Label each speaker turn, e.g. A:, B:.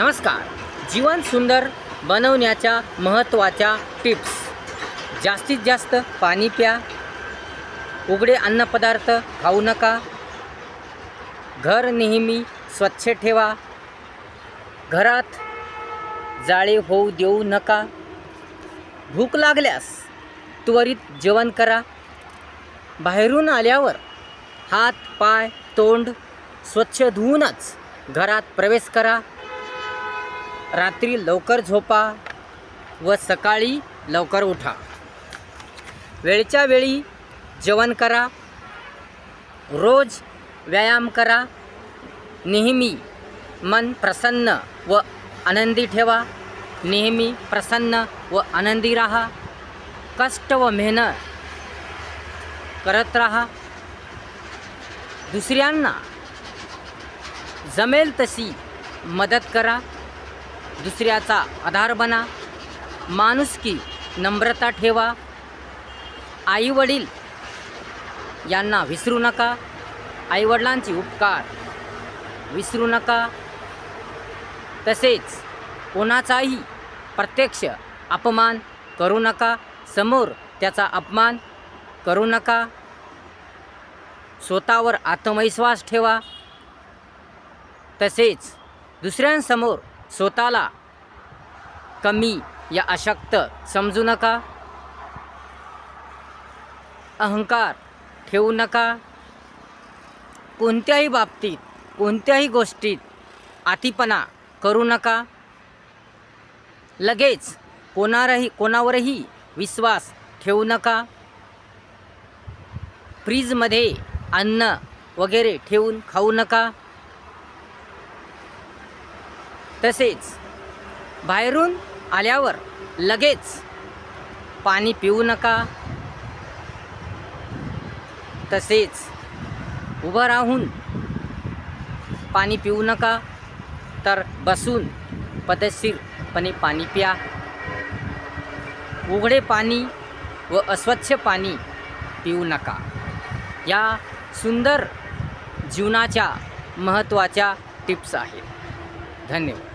A: नमस्कार. जीवन सुंदर बनवण्याच्या महत्त्वाच्या टिप्स. जास्तीत जास्त पाणी प्या. उघडे अन्नपदार्थ खाऊ नका. घर नेहमी स्वच्छ ठेवा. घरात जाळे होऊ देऊ नका. भूक लागल्यास त्वरित जेवण करा. बाहेरून आल्यावर हात पाय तोंड स्वच्छ धुवूनच घरात प्रवेश करा. रात्री लवकर झोपा व सकाळी लवकर उठा. वेळच्या वेळी जेवण करा. रोज व्यायाम करा. नेहमी मन प्रसन्न व आनंदी ठेवा. नेहमी प्रसन्न व आनंदी राहा. कष्ट व मेहनत करत राहा. दुसऱ्यांना जमेल तशी मदत करा. दुसऱ्याचा आधार बना. माणुसकी नम्रता ठेवा. आईवडील यांना विसरू नका. आईवडिलांचे उपकार विसरू नका. तसेच कोणाचाही प्रत्यक्ष अपमान करू नका. समोर त्याचा अपमान करू नका. स्वतःवर आत्मविश्वास ठेवा. तसेच दुसऱ्यांसमोर स्वतःला कमी या अशक्त समजू नका. अहंकार ठेवू नका. कोणत्याही बाबतीत कोणत्याही गोष्टीत आतीपणा करू नका. लगेच कोणावरही कोणावरही विश्वास ठेवू नका. फ्रीजमध्ये अन्न वगैरे ठेवून खाऊ नका. तसेच बाहेरून आल्यावर लगेच पाणी पिऊ नका. तसेच उभं राहून पाणी पिऊ नका. तर बसून पद्धतशीरपणे पाणी प्या. उघडे पाणी व अस्वच्छ पाणी पिऊ नका. या सुंदर जीवनाच्या महत्त्वाच्या टिप्स आहेत. धन्यवाद.